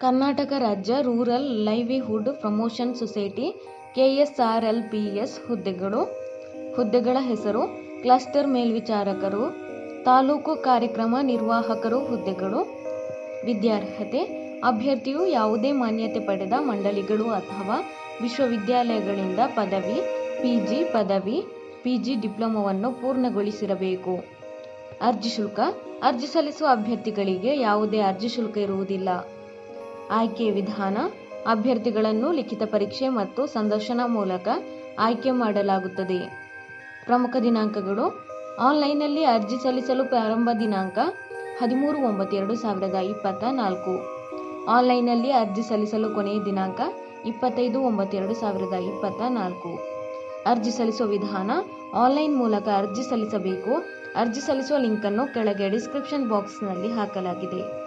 ಕರ್ನಾಟಕ ರಾಜ್ಯ rural livelihood promotion society KSRLPS ಹುದ್ದೆಗಳು. ಹುದ್ದೆಗಳ ಹೆಸರು ಕ್ಲಸ್ಟರ್ ಮೇಲ್ವಿಚಾರಕರು, ತಾಲೂಕು ಕಾರ್ಯಕ್ರಮ ನಿರ್ವಾಹಕರು ಹುದ್ದೆಗಳು. ವಿದ್ಯಾರ್ಹತೆ, ಅಭ್ಯರ್ಥಿಯು ಯಾವುದೇ ಮಾನ್ಯತೆ ಪಡೆದ ಮಂಡಳಿಗಳು ಅಥವಾ ವಿಶ್ವವಿದ್ಯಾಲಯಗಳಿಂದ ಪದವಿ, ಪಿಜಿ ಪದವಿ, ಪಿಜಿ ಡಿಪ್ಲೊಮಾವನ್ನು ಪೂರ್ಣಗೊಳಿಸಿರಬೇಕು. ಅರ್ಜಿ ಶುಲ್ಕ, ಅರ್ಜಿ ಸಲ್ಲಿಸುವ ಅಭ್ಯರ್ಥಿಗಳಿಗೆ ಯಾವುದೇ ಅರ್ಜಿ ಶುಲ್ಕ ಇರುವುದಿಲ್ಲ. ಆಯ್ಕೆ ವಿಧಾನ, ಅಭ್ಯರ್ಥಿಗಳನ್ನು ಲಿಖಿತ ಪರೀಕ್ಷೆ ಮತ್ತು ಸಂದರ್ಶನ ಮೂಲಕ ಆಯ್ಕೆ ಮಾಡಲಾಗುತ್ತದೆ. ಪ್ರಮುಖ ದಿನಾಂಕಗಳು, ಆನ್ಲೈನ್ನಲ್ಲಿ ಅರ್ಜಿ ಸಲ್ಲಿಸಲು ಪ್ರಾರಂಭ ದಿನಾಂಕ ಹದಿಮೂರು ಒಂಬತ್ತು ಎರಡು ಸಾವಿರದ ಇಪ್ಪತ್ತ ನಾಲ್ಕು ಆನ್ಲೈನ್ನಲ್ಲಿ ಅರ್ಜಿ ಸಲ್ಲಿಸಲು ಕೊನೆಯ ದಿನಾಂಕ ಇಪ್ಪತ್ತೈದು ಒಂಬತ್ತು ಎರಡು ಸಾವಿರದ ಇಪ್ಪತ್ತ ನಾಲ್ಕು ಅರ್ಜಿ ಸಲ್ಲಿಸುವ ವಿಧಾನ, ಆನ್ಲೈನ್ ಮೂಲಕ ಅರ್ಜಿ ಸಲ್ಲಿಸಬೇಕು. ಅರ್ಜಿ ಸಲ್ಲಿಸುವ ಲಿಂಕನ್ನು ಕೆಳಗೆ ಡಿಸ್ಕ್ರಿಪ್ಷನ್ ಬಾಕ್ಸ್ನಲ್ಲಿ ಹಾಕಲಾಗಿದೆ.